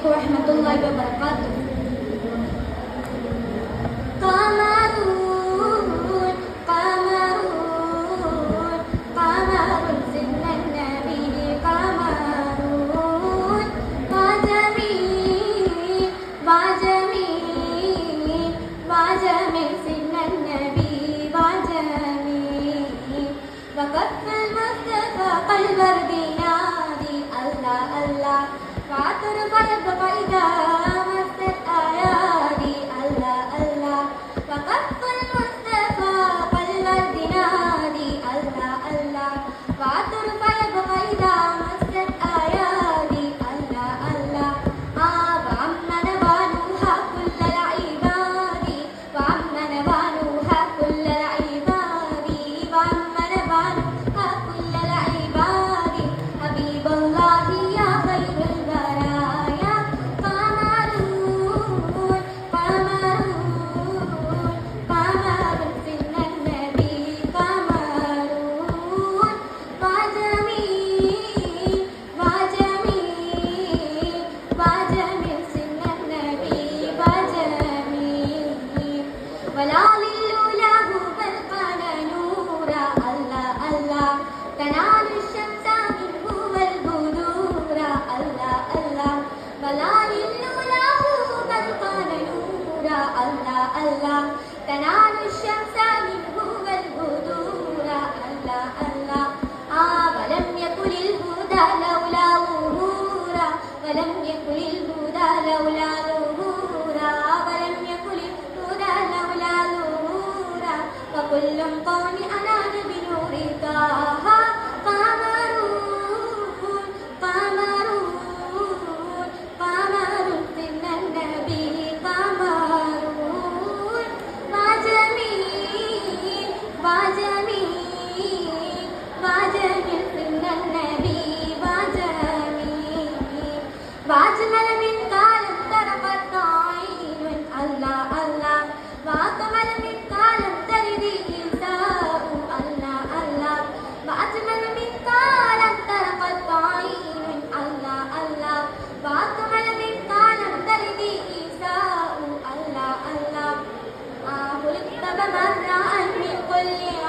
عليكم ورحمة الله وبركاته. قمرون قمرون قمر سيدنا النبي قمرون جميل، وجميل وجميل سيدنا النبي وجميل وكف المصطفى قلب ربي 사이다 تنال الشمس منه البذور ألا ألا آه ولم يكن الهدى لولا ظهورا ولم يكن الهدى لولا ظهورا ولم يكن الهدى لولا ظهورا وكل قوم أنا 干嘛你要按兵